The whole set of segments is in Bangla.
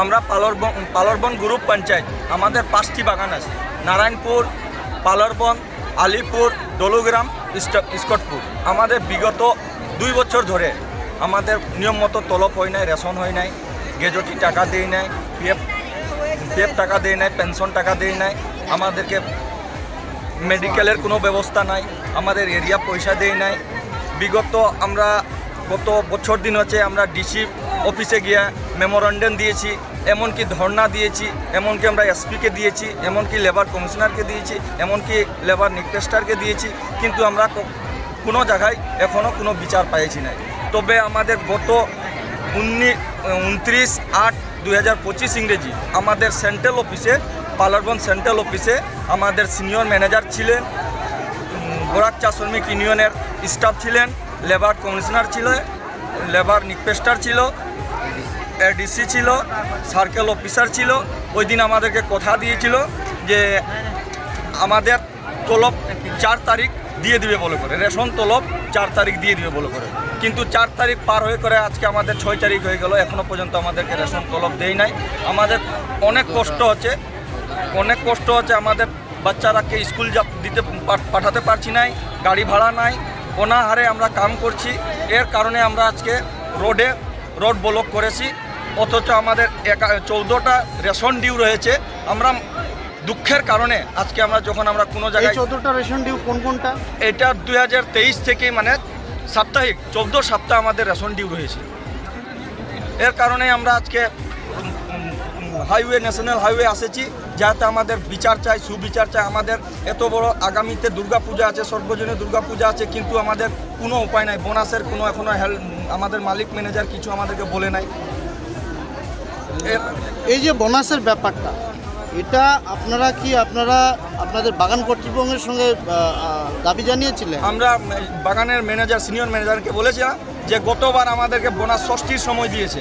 আমরা পালরবন পালরবন গ্রুপ পঞ্চায়েত। আমাদের পাঁচটি বাগান আছে। নারায়ণপুর, পালরবন, আলিপুর ডলুগ্রাম স্কটপুর আমাদের বিগত দুই বছর ধরে আমাদের নিয়ম মতো তলব হয় নাই, রেশন হয় নাই, গেজটি টাকা দেয় নাই, পিএফ পিএফ টাকা দেয় নাই, পেনশন টাকা দেয় নাই, আমাদেরকে মেডিকেলের কোনো ব্যবস্থা নাই, আমাদের এরিয়া পয়সা দেয় নাই। বিগত আমরা, গত বছর দিন হচ্ছে আমরা ডিসি অফিসে গিয়ে মেমোরান্ডাম দিয়েছি, এমনকি ধর্ণা দিয়েছি, এমনকি আমরা এসপিকে দিয়েছি, এমনকি লেবার কমিশনারকে দিয়েছি, এমনকি লেবার নিকটেস্টারকে দিয়েছি, কিন্তু আমরা কোনো জায়গায় এখনও কোনো বিচার পাইছি নাই। তবে আমাদের গত উনিশ উনত্রিশ আট দুই হাজার পঁচিশ ইংরেজি আমাদের সেন্ট্রাল অফিসে পালারবন সেন্ট্রাল অফিসে আমাদের সিনিয়র ম্যানেজার ছিলেন গোরাক চা শ্রমিক ইউনিয়নের স্টাফ ছিলেন লেবার কমিশনার ছিল লেবার নিকপেস্টার ছিল এডিসি ছিল সার্কেল অফিসার ছিল, ওই দিন আমাদেরকে কথা দিয়েছিল যে আমাদের তলব চার তারিখ দিয়ে দিবে বলে করে, রেশন তলব চার তারিখ দিয়ে দিবে বলে করে। কিন্তু চার তারিখ পার হয়ে করে আজকে আমাদের ছয় তারিখ হয়ে গেল এখনও পর্যন্ত আমাদেরকে রেশন তলব দেই নাই। আমাদের অনেক কষ্ট হচ্ছে, অনেক কষ্ট হচ্ছে, আমাদের বাচ্চারাকে স্কুল যা দিতে পাঠাতে পারছি নাই, গাড়ি ভাড়া নাই, অনাহারে আমরা কাম করছি। এর কারণে আমরা আজকে রোডে, রোড ব্লক করেছি। অথচ আমাদের একা চৌদ্দটা রেশন ডিউ রয়েছে। আমরা দুঃখের কারণে আজকে আমরা যখন আমরা কোনো জায়গায় চোদ্দটা রেশন ডিউ কোন কোনটা? এটা দুই হাজার তেইশ থেকে মানে সাপ্তাহিক চৌদ্দ সপ্তাহ আমাদের রেশন ডিউ রয়েছে। এর কারণে আমরা আজকে হাইওয়ে ন্যাশনাল হাইওয়ে আসেছি যাতে আমাদের বিচার চাই সুবিচার চাই। আমাদের এত বড় আগামীতে দুর্গাপূজা আছে সর্বজনীয় দুর্গাপূজা আছে কিন্তু আমাদের কোনো উপায় নাই। বোনাসের কোনো এখনও হেল্প আমাদের মালিক ম্যানেজার কিছু আমাদেরকে বলে নাই। এই যে বোনাসের ব্যাপারটা এটা আপনারা কি আপনারা আপনাদের বাগান কর্তৃপক্ষের সঙ্গে দাবি জানিয়েছিলেন? আমরা বাগানের ম্যানেজার সিনিয়র ম্যানেজারকে বলেছিলাম যে গতবার আমাদেরকে বোনাস ষষ্ঠীর সময় দিয়েছে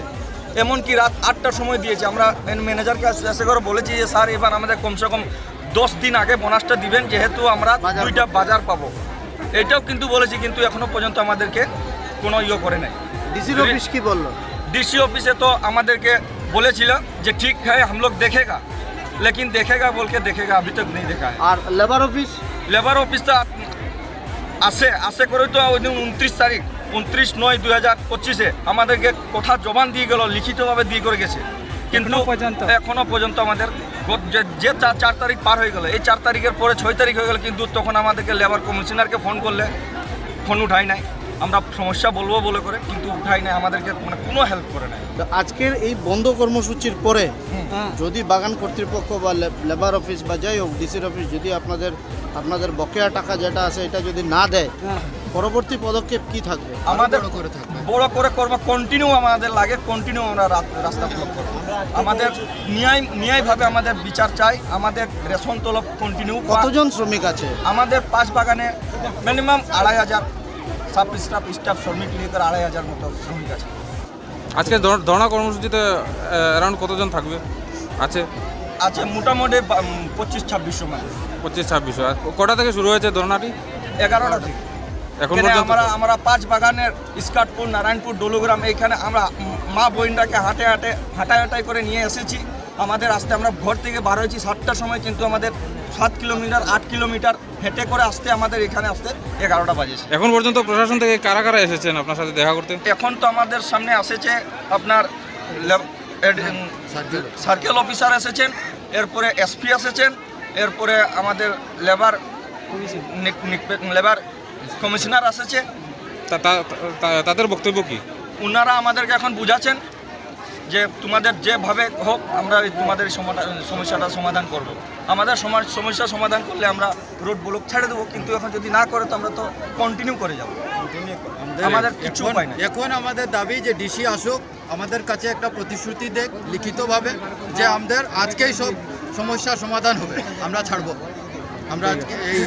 এমনকি রাত আটটার সময় দিয়েছে। আমরা ম্যানেজারকে আসে করে বলেছি যে স্যার এবার আমাদের কমসে কম দশ দিন আগে বোনাসটা দিবেন যেহেতু আমরা দুইটা বাজার পাবো। এটাও কিন্তু বলেছি কিন্তু এখনও পর্যন্ত আমাদেরকে কোনো ইয়ে করে নাই। ডিসি অফিস কি বলল? ডিসি অফিসে তো আমাদেরকে বলেছিল যে ঠিক है हम लोग देखेगा लेकिन देखेगा बोल के देखेगा अभी तक नहीं देखा है আর লেবার অফিস লেবার অফিসটা আসে আসে করে তো ওই দিন উনত্রিশ তারিখ উনত্রিশ নয় দুই হাজার পঁচিশে আমাদেরকে কথা জবান দিয়ে গেল লিখিতভাবে দিয়ে করে গেছে কিন্তু পর্যন্ত? এখনো পর্যন্ত আমাদের গত- যে- যে চার চার তারিখ পার হয়ে গেল এই চার তারিখের পরে ছয় তারিখ হয়ে গেল কিন্তু তখন আমাদেরকে লেবার কমিশনারকে ফোন করলে ফোন উঠাই নাই আমরা সমস্যা বলব বলে করে কিন্তু উঠাই নাই আমাদেরকে মানে কোনো হেল্প করে নাই। তো আজকের এই বন্ধ কর্মসূচির পরে হ্যাঁ। যদি বাগান কর্তৃপক্ষ বা লেবার অফিস বা যাই হোক ডিসির অফিস যদি আপনাদের আপনাদের বকেয়া টাকা যেটা আছে এটা যদি না দেয় হ্যাঁ। পরবর্তী পদক্ষেপ কি থাকবে? আমাদের করে থাকবে। বড় করে করব কন্টিনিউ আমাদের লাগে কন্টিনিউ আমরা রা- রাস্তা ব্লক করব। আমাদের ন্যায় ন্যায়ভাবে আমাদের বিচার চাই আমাদের রেশন তলব কন্টিনিউ কতজন শ্রমিক আছে? আমাদের পাঁচ বাগানে মিনিমাম আড়াই হাজার সাব স্টাফ স্টাফ শ্রমিক নিয়ে আড়াই হাজার মতো শ্রমিক আছে। আজকে ধর- ধর্ণা কর্মসূচিতে অ্যারাউন্ড কতজন থাকবে? আছে? আছে মোটামুটি পঁচিশ ছাব্বিশ সময়। পঁচিশ ছাব্বিশ আর কটা থেকে শুরু হয়েছে ধর্নাটি এগারোটা থেকে। এখন আমরা আমরা পাঁচ বাগানের স্কাটপুর নারায়ণপুর ডলুগ্রাম এইখানে আমরা মা বোনটাকে হাঁটে হাঁটে হাঁটাই হাঁটাই করে নিয়ে এসেছি। আমাদের আসতে আমরা ঘর থেকে বার হয়েছি সাতটার সময় কিন্তু আমাদের সাত কিলোমিটার আট কিলোমিটার হেঁটে করে আসতে আমাদের এখানে আসতে এগারোটা বাজেছে এখন পর্যন্ত প্রশাসন থেকে কারা কারা এসেছেন আপনার সাথে দেখা করতে? এখন তো আমাদের সামনে আসেছে আপনার সার্কেল। অফিসার এসেছেন এরপরে এসপি এসেছেন এরপরে আমাদের লেবার লেবার কমিশনার এসেছে। তাদের বক্তব্য কি? ওনারা আমাদেরকে এখন বুঝাচ্ছেন যে তোমাদের যেভাবে হোক আমরা তোমাদের সমস্যাটা সমাধান করব। আমাদের সমাজ সমস্যা সমাধান করলে আমরা রোড ব্লক ছেড়ে দেবো কিন্তু এখন যদি না করে তো আমরা তো কন্টিনিউ করে যাব। আমাদের কিছু উপায় নাই। এখন আমাদের দাবি যে ডিসি আসুক আমাদের কাছে একটা প্রতিশ্রুতি দেখ লিখিতভাবে যে আমাদের আজকেই সব সমস্যার সমাধান হবে আমরা ছাড়বো। আমরা আজকে এই